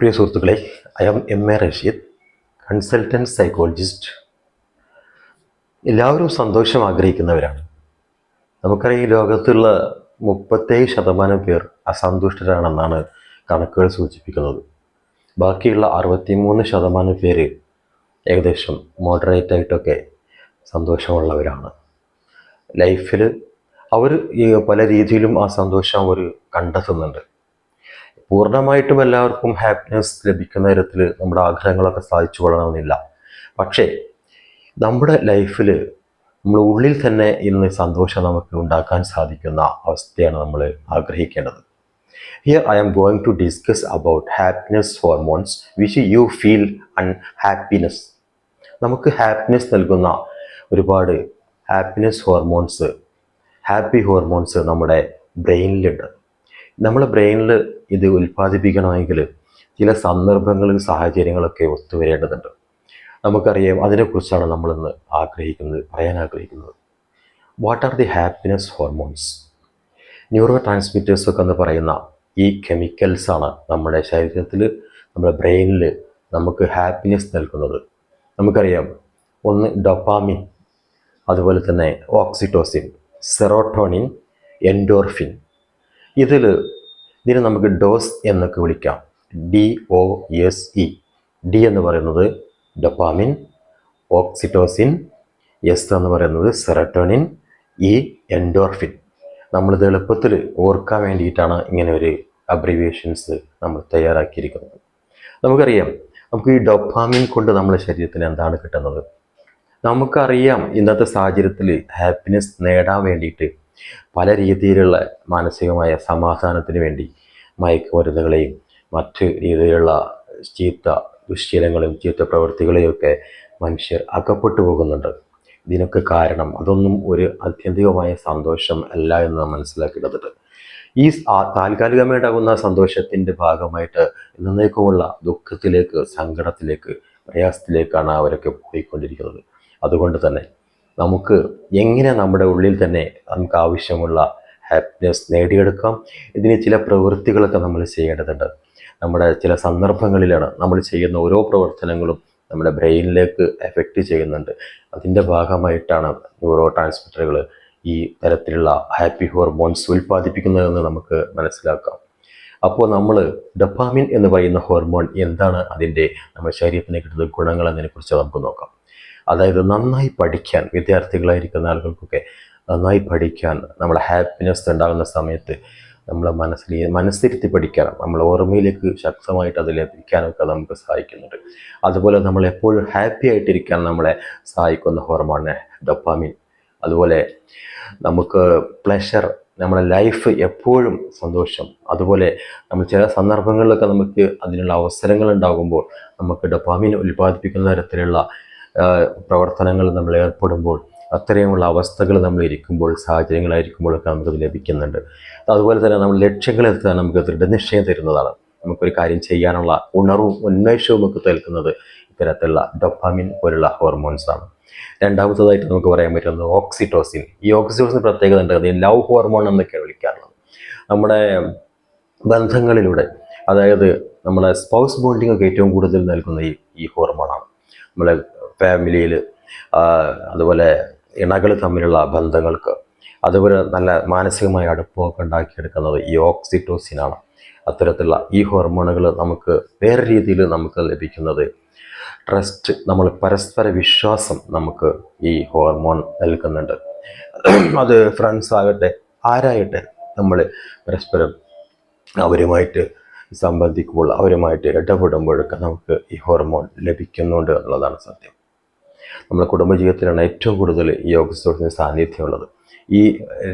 പ്രിയ സുഹൃത്തുക്കളെ I am M A Rasheed consultant psychologist എല്ലാവരും സന്തോഷം ആഗ്രഹിക്കുന്നവരാണ്. നമുക്കറിയാം ഈ ലോകത്തുള്ള മുപ്പത്തേഴ് ശതമാനം പേർ അസന്തുഷ്ടരാണെന്നാണ് കണക്കുകൾ സൂചിപ്പിക്കുന്നത്. ബാക്കിയുള്ള അറുപത്തിമൂന്ന് ശതമാനം പേര് ഏകദേശം മോഡറേറ്റ് ആയിട്ടൊക്കെ സന്തോഷമുള്ളവരാണ്. ലൈഫിൽ അവർ പല രീതിയിലും ആ സന്തോഷം അവർ കണ്ടെത്തുന്നുണ്ട്. പൂർണമായിട്ടും എല്ലാവർക്കും ഹാപ്പിനെസ് ലഭിക്കുന്ന തരത്തിൽ നമ്മുടെ ആഗ്രഹങ്ങളൊക്കെ സാധിച്ചു കൊള്ളണമെന്നില്ല. പക്ഷേ നമ്മുടെ ലൈഫിൽ നമ്മൾ ഉള്ളിൽ തന്നെ ഇന്ന് സന്തോഷം നമുക്ക് ഉണ്ടാക്കാൻ സാധിക്കുന്ന അവസ്ഥയാണ് നമ്മൾ ആഗ്രഹിക്കേണ്ടത്. Here I am going to discuss about happiness hormones which you feel unhappiness നമുക്ക് ഹാപ്പിനെസ് നൽകുന്ന ഒരുപാട് ഹാപ്പിനെസ് ഹോർമോൺസ് ഹാപ്പി ഹോർമോൺസ് നമ്മുടെ ബ്രെയിനിലുണ്ട്. നമ്മുടെ ബ്രെയിനിൽ ഇത് ഉൽപ്പാദിപ്പിക്കണമെങ്കിൽ ചില സന്ദർഭങ്ങളും സാഹചര്യങ്ങളൊക്കെ ഒത്തുവരേണ്ടതുണ്ട് നമുക്കറിയാം അതിനെക്കുറിച്ചാണ് നമ്മളിന്ന് ആഗ്രഹിക്കുന്നത് പറയാൻ ആഗ്രഹിക്കുന്നത്. What are the happiness hormones neuro ട്രാൻസ്മിറ്റേഴ്സൊക്കെ എന്ന് പറയുന്ന ഈ കെമിക്കൽസാണ് നമ്മുടെ ശരീരത്തിൽ നമ്മുടെ ബ്രെയിനിൽ നമുക്ക് ഹാപ്പിനെസ് നൽകുന്നത്. നമുക്കറിയാം ഒന്ന് ഡൊപ്പാമിൻ അതുപോലെ തന്നെ ഓക്സിറ്റോസിൻ സെറോട്ടോണിൻ എൻഡോർഫിൻ ഇതിൽ ഇതിനെ നമുക്ക് ഡോസ് എന്നൊക്കെ വിളിക്കാം. D O S E D എന്ന് പറയുന്നത് ഡൊപ്പാമിൻ ഓക്സിറ്റോസിൻ എസ് എന്ന് പറയുന്നത് സെറട്ടോണിൻ ഇ എൻഡോർഫിൻ. നമ്മളിത് എളുപ്പത്തിൽ ഓർക്കാൻ വേണ്ടിയിട്ടാണ് ഇങ്ങനെ ഒരു അബ്രിവിയേഷൻസ് നമ്മൾ തയ്യാറാക്കിയിരിക്കുന്നത്. നമുക്കറിയാം നമുക്ക് ഈ ഡൊപ്പാമിൻ കൊണ്ട് നമ്മുടെ ശരീരത്തിന് എന്താണ് കിട്ടുന്നത്? നമുക്കറിയാം ഇന്നത്തെ സാഹചര്യത്തിൽ ഹാപ്പിനെസ് നേടാൻ വേണ്ടിയിട്ട് പല രീതിയിലുള്ള മാനസികമായ സമാധാനത്തിന് വേണ്ടി മയക്കുമരുന്നുകളെയും മറ്റ് രീതിയിലുള്ള ചീത്ത ദുശ്ശീലങ്ങളും ചീത്ത പ്രവൃത്തികളെയും ഒക്കെ മനുഷ്യർ അകപ്പെട്ടു പോകുന്നുണ്ട്. ഇതിനൊക്കെ കാരണം അതൊന്നും ഒരു ആത്യന്തികമായ സന്തോഷം അല്ല എന്ന് നാം മനസ്സിലാക്കേണ്ടതുണ്ട്. ഈ താൽക്കാലികമായിട്ടാകുന്ന സന്തോഷത്തിന്റെ ഭാഗമായിട്ട് എന്നേക്കുമുള്ള ദുഃഖത്തിലേക്ക് സങ്കടത്തിലേക്ക് പ്രയാസത്തിലേക്കാണ് അവരൊക്കെ പോയിക്കൊണ്ടിരിക്കുന്നത്. അതുകൊണ്ട് തന്നെ നമുക്ക് എങ്ങനെ നമ്മുടെ ഉള്ളിൽ തന്നെ നമുക്ക് ആവശ്യമുള്ള ഹാപ്പിനെസ് നേടിയെടുക്കാം? ഇതിന് ചില പ്രവൃത്തികളൊക്കെ നമ്മൾ ചെയ്യേണ്ടതുണ്ട്. നമ്മുടെ ചില സന്ദർഭങ്ങളിലാണ് നമ്മൾ ചെയ്യുന്ന ഓരോ പ്രവർത്തനങ്ങളും നമ്മുടെ ബ്രെയിനിലേക്ക് എഫക്റ്റ് ചെയ്യുന്നുണ്ട്. അതിന്റെ ഭാഗമായിട്ടാണ് ന്യൂറോ ട്രാൻസ്മിറ്ററുകൾ ഈ തരത്തിലുള്ള ഹാപ്പി ഹോർമോൺസ് ഉൽപ്പാദിപ്പിക്കുന്നതെന്ന് നമുക്ക് മനസ്സിലാക്കാം. അപ്പോൾ നമ്മൾ ഡപ്പാമിൻ എന്ന് പറയുന്ന ഹോർമോൺ എന്താണ്? അതിന്റെ നമ്മുടെ ശരീരത്തിന് കിട്ടുന്ന ഗുണങ്ങൾ എന്നതിനെക്കുറിച്ച് നമുക്ക് നോക്കാം. അതായത് നന്നായി പഠിക്കാൻ വിദ്യാർത്ഥികളായിരിക്കുന്ന ആളുകൾക്കൊക്കെ നന്നായി പഠിക്കാൻ നമ്മുടെ ഹാപ്പിനെസ് ഉണ്ടാകുന്ന സമയത്ത് നമ്മളെ മനസ്സിൽ മനസ്സിരുത്തി പഠിക്കാനും നമ്മൾ ഓർമ്മയിലേക്ക് ശക്തമായിട്ട് അത് ലഭിക്കാനൊക്കെ നമുക്ക് സഹായിക്കുന്നുണ്ട്. അതുപോലെ നമ്മൾ എപ്പോഴും ഹാപ്പി ആയിട്ടിരിക്കാൻ നമ്മളെ സഹായിക്കുന്ന ഹോർമോണ് ഡൊപ്പാമിൻ അതുപോലെ നമുക്ക് പ്ലഷർ നമ്മുടെ ലൈഫ് എപ്പോഴും സന്തോഷം. അതുപോലെ നമ്മൾ ചില സന്ദർഭങ്ങളിലൊക്കെ നമുക്ക് അതിനുള്ള അവസരങ്ങൾ ഉണ്ടാകുമ്പോൾ നമുക്ക് ഡൊപ്പാമിൻ ഉൽപ്പാദിപ്പിക്കുന്ന തരത്തിലുള്ള പ്രവർത്തനങ്ങൾ നമ്മൾ ഏർപ്പെടുമ്പോൾ അത്രയുമുള്ള അവസ്ഥകൾ നമ്മൾ ഇരിക്കുമ്പോൾ സാഹചര്യങ്ങളായിരിക്കുമ്പോഴൊക്കെ നമുക്കത് ലഭിക്കുന്നുണ്ട്. അതുപോലെ തന്നെ നമ്മൾ ലക്ഷ്യങ്ങളെത്താൻ നമുക്ക് ദൃഢനിശ്ചയം തരുന്നതാണ്. നമുക്കൊരു കാര്യം ചെയ്യാനുള്ള ഉണർവും ഉന്മേഷവും ഒക്കെ തേൽക്കുന്നത് ഇത്തരത്തിലുള്ള ഡൊപ്പാമിൻ പോലുള്ള ഹോർമോൺസാണ് രണ്ടാമത്തതായിട്ട് നമുക്ക് പറയാൻ പറ്റുന്നത് ഓക്സിറ്റോസിൻ. ഈ ഓക്സിറ്റോസിൻ പ്രത്യേകത ഉണ്ട് അത് ലവ് ഹോർമോൺ എന്നൊക്കെയാണ് വിളിക്കാറുള്ളത്. നമ്മുടെ ബന്ധങ്ങളിലൂടെ അതായത് നമ്മളെ സ്പൗസ് ബോണ്ടിങ് ഒക്കെ ഏറ്റവും കൂടുതൽ നൽകുന്ന ഈ ഈ ഹോർമോണാണ്. നമ്മളെ ഫാമിലിയിൽ അതുപോലെ ഇണകൾ തമ്മിലുള്ള ബന്ധങ്ങൾക്ക് അതുപോലെ നല്ല മാനസികമായ അടുപ്പമൊക്കെ ഉണ്ടാക്കിയെടുക്കുന്നത് ഈ ഓക്സിറ്റോസിനാണ്. അത്തരത്തിലുള്ള ഈ ഹോർമോണുകൾ നമുക്ക് വേറെ രീതിയിൽ നമുക്ക് ലഭിക്കുന്നത് ട്രസ്റ്റ് നമ്മൾ പരസ്പര വിശ്വാസം നമുക്ക് ഈ ഹോർമോൺ നൽകുന്നുണ്ട്. അത് ഫ്രണ്ട്സ് ആകട്ടെ ആരാകട്ടെ നമ്മൾ പരസ്പരം അവരുമായിട്ട് സംബന്ധിക്കുമ്പോൾ അവരുമായിട്ട് ഇടപെടുമ്പോഴൊക്കെ നമുക്ക് ഈ ഹോർമോൺ ലഭിക്കുന്നുണ്ട് എന്നുള്ളതാണ് സത്യം. നമ്മുടെ കുടുംബജീവിതത്തിലാണ് ഏറ്റവും കൂടുതൽ ഈ ഓക്സിറ്റോസിന് സാന്നിധ്യമുള്ളത്. ഈ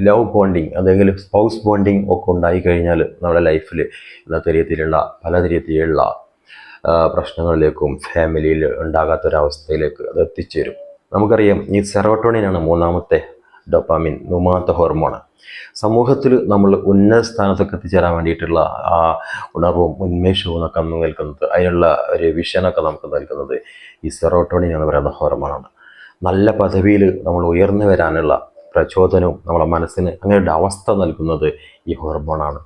ലവ് ബോണ്ടിങ് അല്ലെങ്കിൽ സ്പൗസ് ബോണ്ടിങ് ഒക്കെ ഉണ്ടായി കഴിഞ്ഞാൽ നമ്മുടെ ലൈഫിൽ ഇന്നത്തെ രീതിയിലുള്ള പല രീതിയിലുള്ള പ്രശ്നങ്ങളിലേക്കും ഫാമിലിയിൽ ഉണ്ടാകാത്തൊരവസ്ഥയിലേക്ക് അത് എത്തിച്ചേരും. നമുക്കറിയാം ഈ സെറോട്ടോണിനാണ് മൂന്നാമത്തെ ഡൊപ്പാമിൻ മൂന്നാമത്തെ ഹോർമോണ്. സമൂഹത്തിൽ നമ്മൾ ഉന്നത സ്ഥാനത്തൊക്കെ എത്തിച്ചേരാൻ വേണ്ടിയിട്ടുള്ള ആ ഉണർവും ഉന്മേഷവും ഒക്കെ നമുക്ക് നൽകുന്നത് അതിനുള്ള ഒരു വിഷനൊക്കെ നമുക്ക് നൽകുന്നത് ഈ സെറോട്ടോണിൻ എന്ന് പറയുന്ന ഹോർമോണാണ്. നല്ല പദവിയിൽ നമ്മൾ ഉയർന്നു വരാനുള്ള പ്രചോദനവും നമ്മുടെ മനസ്സിന് അങ്ങനെ ഒരു അവസ്ഥ നൽകുന്നത് ഈ ഹോർമോണാണ്.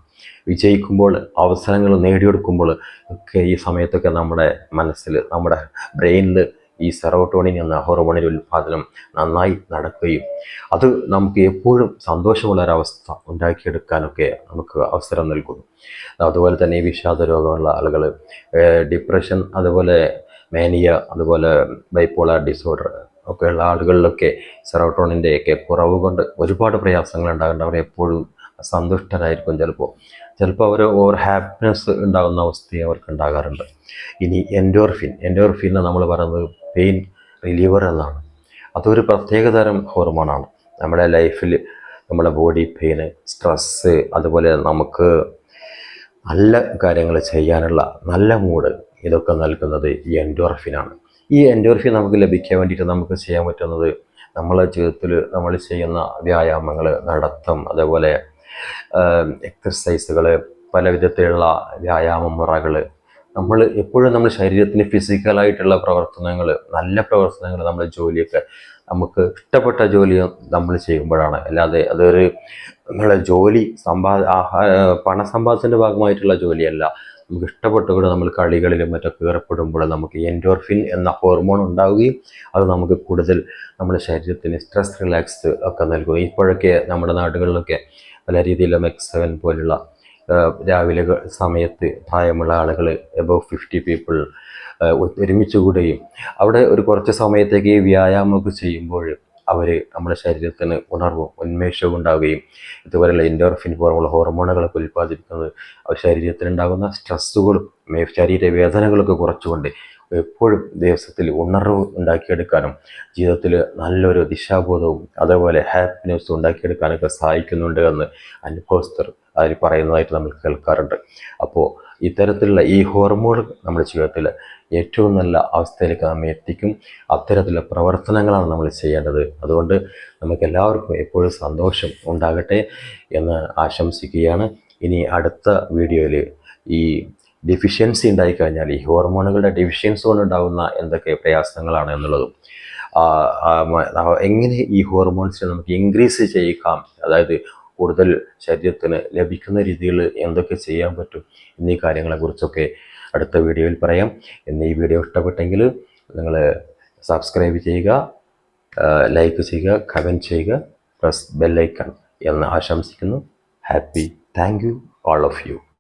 വിജയിക്കുമ്പോൾ അവസരങ്ങൾ നേടിയെടുക്കുമ്പോൾ ഒക്കെ ഈ സമയത്തൊക്കെ നമ്മുടെ മനസ്സിൽ നമ്മുടെ ബ്രെയിനിൽ ഈ സെറോട്ടോണിൻ എന്ന ഹോർമോണിന്റെ ഉൽപ്പാദനം നന്നായി നടക്കുകയും അത് നമുക്ക് എപ്പോഴും സന്തോഷമുള്ള ഒരവസ്ഥ ഉണ്ടാക്കിയെടുക്കാനൊക്കെ നമുക്ക് അവസരം നൽകുന്നു. അതുപോലെ തന്നെ വിഷാദ രോഗമുള്ള ആളുകൾ ഡിപ്രഷൻ അതുപോലെ മാനിയ അതുപോലെ ബൈപ്പോളാർ ഡിസോർഡർ ഒക്കെയുള്ള ആളുകളിലൊക്കെ സെറോട്ടോണിന്റെ ഒക്കെ കുറവ് കൊണ്ട് ഒരുപാട് പ്രയാസങ്ങൾ ഉണ്ടാകുന്നുണ്ട് അവർ എപ്പോഴും സന്തുഷ്ടരായിരിക്കും ചിലപ്പോൾ ചിലപ്പോൾ അവർ ഓവർ ഹാപ്പിനെസ് ഉണ്ടാകുന്ന അവസ്ഥയും അവർക്ക് ഉണ്ടാകാറുണ്ട്. ഇനി എൻഡോർഫിൻ എൻഡോർഫിൻ നമ്മൾ പറയുന്നത് പെയിൻ റിലീവർ എന്നാണ്. അതൊരു പ്രത്യേകതരം ഹോർമോണാണ് നമ്മുടെ ലൈഫിൽ നമ്മുടെ ബോഡി പെയിൻ സ്ട്രെസ്സ് അതുപോലെ നമുക്ക് നല്ല കാര്യങ്ങൾ ചെയ്യാനുള്ള നല്ല മൂഡ് ഇതൊക്കെ നൽകുന്നത് ഈ എൻഡോർഫിനാണ് ഈ എൻഡോർഫിൻ നമുക്ക് ലഭിക്കാൻ വേണ്ടിയിട്ട് നമുക്ക് ചെയ്യാൻ പറ്റുന്നത് നമ്മളെ ജീവിതത്തിൽ നമ്മൾ ചെയ്യുന്ന വ്യായാമങ്ങൾ നടത്തം അതേപോലെ എക്സസൈസുകൾ പല വിധത്തിലുള്ള വ്യായാമ മുറകൾ നമ്മൾ എപ്പോഴും നമ്മുടെ ശരീരത്തിന് ഫിസിക്കലായിട്ടുള്ള പ്രവർത്തനങ്ങൾ നല്ല പ്രവർത്തനങ്ങൾ നമ്മുടെ ജോലിയൊക്കെ നമുക്ക് ഇഷ്ടപ്പെട്ട ജോലി നമ്മൾ ചെയ്യുമ്പോഴാണ്. അല്ലാതെ അതൊരു നമ്മളെ ജോലി സമ്പാ ആഹാര പണസമ്പാദത്തിന്റെ ഭാഗമായിട്ടുള്ള ജോലിയല്ല. നമുക്ക് ഇഷ്ടപ്പെട്ടുകൊണ്ട് നമ്മൾ കളികളിലും മറ്റൊക്കെ ഏർപ്പെടുമ്പോൾ നമുക്ക് എൻഡോർഫിൻ എന്ന ഹോർമോൺ ഉണ്ടാവുകയും അത് നമുക്ക് കൂടുതൽ നമ്മുടെ ശരീരത്തിന് സ്ട്രെസ് റിലാക്സ് ഒക്കെ നൽകും ഇപ്പോഴൊക്കെ നമ്മുടെ നാടുകളിലൊക്കെ പല രീതിയിലും എക്സ് സെവൻ പോലുള്ള രാവിലെ സമയത്ത് പ്രായമുള്ള ആളുകൾ എബവ് ഫിഫ്റ്റി പീപ്പിൾ ഒരുമിച്ച് കൂടുകയും അവിടെ ഒരു കുറച്ച് സമയത്തേക്ക് വ്യായാമമൊക്കെ ചെയ്യുമ്പോൾ അവർ നമ്മുടെ ശരീരത്തിന് ഉണർവും ഉന്മേഷവും ഉണ്ടാവുകയും ഇതുപോലെയുള്ള ഇൻഡോർഫിൻ പോലുള്ള ഹോർമോണുകളൊക്കെ ഉൽപ്പാദിപ്പിക്കുന്നത് അവർ ശരീരത്തിലുണ്ടാകുന്ന സ്ട്രെസ്സുകളും ശരീരവേദനകളൊക്കെ കുറച്ചുകൊണ്ട് എപ്പോഴും ദിവസത്തിൽ ഉണർവ് ഉണ്ടാക്കിയെടുക്കാനും ജീവിതത്തിൽ നല്ലൊരു ദിശാബോധവും അതേപോലെ ഹാപ്പിനെസ്സും ഉണ്ടാക്കിയെടുക്കാനൊക്കെ സഹായിക്കുന്നുണ്ട് എന്ന് അനുഭവസ്ഥർ അതിൽ പറയുന്നതായിട്ട് നമ്മൾ കേൾക്കാറുണ്ട്. അപ്പോൾ ഇത്തരത്തിലുള്ള ഈ ഹോർമോൺ നമ്മുടെ ജീവിതത്തിൽ ഏറ്റവും നല്ല അവസ്ഥയിലേക്ക് നമ്മെ എത്തിക്കും. അത്തരത്തിലുള്ള പ്രവർത്തനങ്ങളാണ് നമ്മൾ ചെയ്യേണ്ടത്. അതുകൊണ്ട് നമുക്ക് എല്ലാവർക്കും എപ്പോഴും സന്തോഷം ഉണ്ടാകട്ടെ എന്ന് ആശംസിക്കുകയാണ്. ഇനി അടുത്ത വീഡിയോയിൽ ഈ ഡെഫിഷ്യൻസി ഉണ്ടായിക്കഴിഞ്ഞാൽ ഈ ഹോർമോണുകളുടെ ഡെഫിഷ്യൻസി കൊണ്ടുണ്ടാകുന്ന എന്തൊക്കെ പ്രയാസങ്ങളാണ് എന്നുള്ളതും എങ്ങനെ ഈ ഹോർമോൺസിനെ നമുക്ക് ഇൻക്രീസ് ചെയ്യിക്കാം അതായത് കൂടുതൽ ശരീരത്തിന് ലഭിക്കുന്ന രീതിയിൽ എന്തൊക്കെ ചെയ്യാൻ പറ്റും എന്നീ കാര്യങ്ങളെക്കുറിച്ചൊക്കെ അടുത്ത വീഡിയോയിൽ പറയാം. എന്നീ വീഡിയോ ഇഷ്ടപ്പെട്ടെങ്കിൽ നിങ്ങൾ സബ്സ്ക്രൈബ് ചെയ്യുക ലൈക്ക് ചെയ്യുക കമന്റ് ചെയ്യുക പ്രസ് ബെല്ലൈക്കൺ എന്ന് ആശംസിക്കുന്നു. Happy. Thank you. All of you.